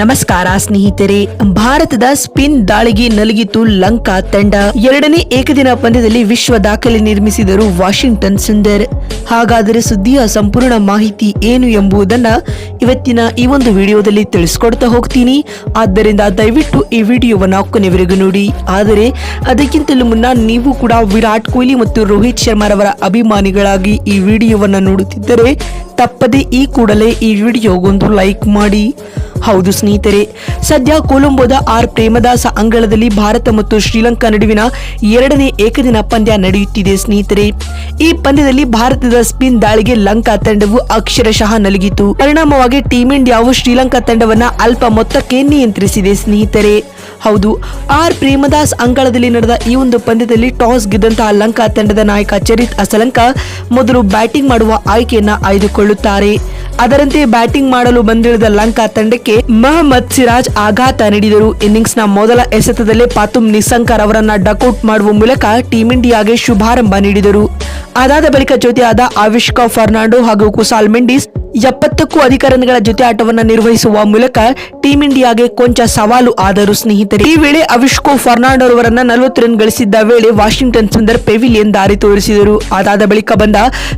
ನಮಸ್ಕಾರ ಸ್ನೇಹಿತರೆ, ಭಾರತದ ಸ್ಪಿನ್ ದಾಳಿಗೆ ನಲುಗಿತು ಲಂಕಾ ತಂಡ. ಎರಡನೇ ಏಕದಿನ ಪಂದ್ಯದಲ್ಲಿ ವಿಶ್ವ ದಾಖಲೆ ನಿರ್ಮಿಸಿದರು ವಾಷಿಂಗ್ಟನ್ ಸುಂದರ್. ಹಾಗಾದರೆ ಸುದ್ದಿಯ ಸಂಪೂರ್ಣ ಮಾಹಿತಿ ಏನು ಎಂಬುದನ್ನ ಇವತ್ತಿನ ಈ ಒಂದು ವಿಡಿಯೋದಲ್ಲಿ ತಿಳಿಸ್ಕೊಡ್ತಾ ಹೋಗ್ತೀನಿ. ಆದ್ದರಿಂದ ದಯವಿಟ್ಟು ಈ ವಿಡಿಯೋವನ್ನ ಕೊನೆವರೆಗೂ ನೋಡಿ. ಆದರೆ, ಅದಕ್ಕಿಂತಲೂ ಮುನ್ನ ನೀವು ಕೂಡ ವಿರಾಟ್ ಕೊಹ್ಲಿ ಮತ್ತು ರೋಹಿತ್ ಶರ್ಮಾರವರ ಅಭಿಮಾನಿಗಳಾಗಿ ಈ ವಿಡಿಯೋವನ್ನ ನೋಡುತ್ತಿದ್ದರೆ, ತಪ್ಪದೆ ಈ ಕೂಡಲೇ ಈ ವಿಡಿಯೋಗೊಂದು ಲೈಕ್ ಮಾಡಿ. ಹೌದು ಸ್ನೇಹಿತರೆ, ಸದ್ಯ ಕೊಲಂಬೋದ ಆರ್ ಪ್ರೇಮದಾಸ ಅಂಗಳದಲ್ಲಿ ಭಾರತ ಮತ್ತು ಶ್ರೀಲಂಕಾ ನಡುವಿನ ಎರಡನೇ ಏಕದಿನ ಪಂದ್ಯ ನಡೆಯುತ್ತಿದೆ ಸ್ನೇಹಿತರೆ. ಈ ಪಂದ್ಯದಲ್ಲಿ ಭಾರತದ ಸ್ಪಿನ್ ದಾಳಿಗೆ ಲಂಕಾ ತಂಡವು ಅಕ್ಷರಶಃ ನಲುಗಿತು. ಪರಿಣಾಮವಾಗಿ ಟೀಂ ಇಂಡಿಯಾವು ಶ್ರೀಲಂಕಾ ತಂಡವನ್ನ ಅಲ್ಪ ಮೊತ್ತಕ್ಕೆ ನಿಯಂತ್ರಿಸಿದೆ ಸ್ನೇಹಿತರೆ. ಹೌದು, ಆರ್ ಪ್ರೇಮದಾಸ್ ಅಂಗಳದಲ್ಲಿ ನಡೆದ ಈ ಒಂದು ಪಂದ್ಯದಲ್ಲಿ ಟಾಸ್ ಗೆದ್ದಂತಹ ಲಂಕಾ ತಂಡದ ನಾಯಕ ಚರಿತ್ ಅಸಲಂಕ ಮೊದಲು ಬ್ಯಾಟಿಂಗ್ ಮಾಡುವ ಆಯ್ಕೆಯನ್ನ ಆಯ್ದುಕೊಳ್ಳುತ್ತಾರೆ. ಅದರಂತೆ ಬ್ಯಾಟಿಂಗ್ ಮಾಡಲು ಬಂದಿಳಿದ ಲಂಕಾ ತಂಡಕ್ಕೆ ಮಹಮ್ಮದ್ ಸಿರಾಜ್ ಆಘಾತ ನೀಡಿದರು. ಇನ್ನಿಂಗ್ಸ್ನ ಮೊದಲ ಎಸೆತದಲ್ಲೇ ಪಾತುಮ್ ನಿಸಂಕರ್ ಅವರನ್ನ ಡಕೌಟ್ ಮಾಡುವ ಮೂಲಕ ಟೀಂ ಇಂಡಿಯಾಗೆ ಶುಭಾರಂಭ ನೀಡಿದರು. ಅದಾದ ಬಳಿಕ ಜೊತೆಯಾದ ಆವಿಷ್ಕಾ ಫರ್ನಾಂಡೋ ಹಾಗೂ ಕುಸಾಲ್ ಮೆಂಡಿಸ್ ಎಪ್ಪತ್ತಕ್ಕೂ ಅಧಿಕ ರನ್ಗಳ ಜೊತೆ ಆಟವನ್ನು ನಿರ್ವಹಿಸುವ ಮೂಲಕ ಟೀಂ ಇಂಡಿಯಾಗೆ ಕೊಂಚ ಸವಾಲು ಆದರೂ ಸ್ನೇಹಿತರೆ. ಈ ವೇಳೆ ಅವಿಷ್ಕೋ ಫರ್ನಾಂಡೋ ಅವರನ್ನ ನಲವತ್ತು ರನ್ ಗಳಿಸಿದ್ದ ವೇಳೆ ವಾಷಿಂಗ್ಟನ್ ಸುಂದರ್ ಪೆವಿಲಿಯನ್ ದಾರಿ ತೋರಿಸಿದರು. ಅದಾದ ಬಳಿಕ ಬಂದ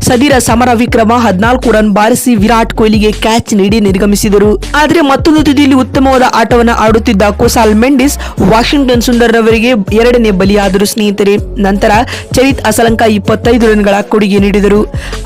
ಸದಿರ ಸಮರ ವಿಕ್ರಮ ಹದಿನಾಲ್ಕು ರನ್ ಬಾರಿಸಿ ವಿರಾಟ್ ಕೊಹ್ಲಿಗೆ ಕ್ಯಾಚ್ ನೀಡಿ ನಿರ್ಗಮಿಸಿದರು. ಆದರೆ ಮತ್ತೊಂದು ತುದಿಯಲ್ಲಿ ಉತ್ತಮವಾದ ಆಟವನ್ನು ಆಡುತ್ತಿದ್ದ ಕೋಸಾಲ್ ಮೆಂಡಿಸ್ ವಾಷಿಂಗ್ಟನ್ ಸುಂದರ್ ಅವರಿಗೆ ಎರಡನೇ ಬಲಿಯಾದರು ಸ್ನೇಹಿತರೆ. ನಂತರ ಚರಿತ್ ಅಸಲಂಕ ಇಪ್ಪತ್ತೈದು ರನ್ಗಳ ಕೊಡುಗೆ ನೀಡಿದರು.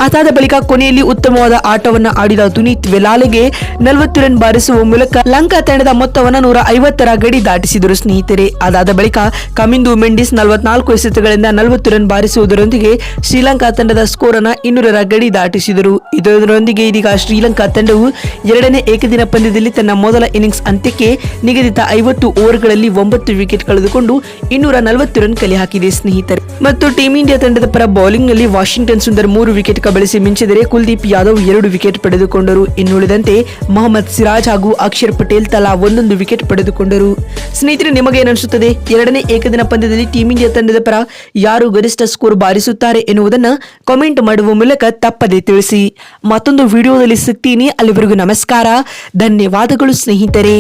ಅದಾದ ಬಳಿಕ ಕೊನೆಯಲ್ಲಿ ಉತ್ತಮವಾದ ಆಟವನ್ನ ಆಡಿದ ತುನೀತ್ ವೆಲಾಲೆಗೆ ನಲವತ್ತು ರನ್ ಬಾರಿಸುವ ಮೂಲಕ ಲಂಕಾ ತಂಡದ ಮೊತ್ತವನ್ನು ನೂರ ಐವತ್ತರ ಗಡಿ ದಾಟಿಸಿದರು ಸ್ನೇಹಿತರೆ. ಅದಾದ ಬಳಿಕ ಕಮಿಂದು ಮೆಂಡಿಸ್ ನಲವತ್ನಾಲ್ಕು ಎಸೆತಗಳಿಂದ ನಲವತ್ತು ರನ್ ಬಾರಿಸುವುದರೊಂದಿಗೆ ಶ್ರೀಲಂಕಾ ತಂಡದ ಸ್ಕೋರ್ ಅನ್ನು ಇನ್ನೂರರ ಗಡಿ ದಾಟಿಸಿದರು. ಇದರೊಂದಿಗೆ ಇದೀಗ ಶ್ರೀಲಂಕಾ ತಂಡವು ಎರಡನೇ ಏಕದಿನ ಪಂದ್ಯದಲ್ಲಿ ತನ್ನ ಮೊದಲ ಇನ್ನಿಂಗ್ಸ್ ಅಂತ್ಯಕ್ಕೆ ನಿಗದಿತ ಐವತ್ತು ಓವರ್ಗಳಲ್ಲಿ ಒಂಬತ್ತು ವಿಕೆಟ್ ಕಳೆದುಕೊಂಡು ಇನ್ನೂರ ನಲವತ್ತು ರನ್ ಕಲೆ ಹಾಕಿದೆ ಸ್ನೇಹಿತರೆ. ಮತ್ತು ಟೀಂ ಇಂಡಿಯಾ ತಂಡದ ಪರ ಬೌಲಿಂಗ್ನಲ್ಲಿ ವಾಷಿಂಗ್ಟನ್ ಸುಂದರ್ ಮೂರು ವಿಕೆಟ್ ಕಬಳಿಸಿ ಮಿಂಚಿದರೆ ಕುಲ್ದೀಪ್ ಯಾದವ್ ಎರಡು ವಿಕೆಟ್ ಪಡೆದುಕೊಂಡರು. ಇನ್ನುಳಿದಂತೆ ಮೊಹಮ್ಮದ್ ಸಿರಾಜ್ ಹಾಗೂ ಅಕ್ಷರ್ ಪಟೇಲ್ ತಲಾ ಒಂದೊಂದು ವಿಕೆಟ್ ಪಡೆದುಕೊಂಡರು. ಸ್ನೇಹಿತರೆ ನಿಮಗೆ ಅನಿಸುತ್ತದೆ? ಎರಡನೇ ಏಕದಿನ ಪಂದ್ಯದಲ್ಲಿ ಟೀಮ್ ಇಂಡಿಯಾ ತಂಡದ ಪರ ಯಾರು ಗರಿಷ್ಠ ಸ್ಕೋರ್ ಬಾರಿಸುತ್ತಾರೆ ಎನ್ನುವುದನ್ನು ಕಾಮೆಂಟ್ ಮಾಡುವ ಮೂಲಕ ತಪ್ಪದೆ ತಿಳಿಸಿ. ಮತ್ತೊಂದು ವಿಡಿಯೋದಲ್ಲಿ ಸಿಗ್ತೀನಿ. ಅಲ್ಲಿವರೆಗೂ ನಮಸ್ಕಾರ. ಧನ್ಯವಾದಗಳು ಸ್ನೇಹಿತರೆ.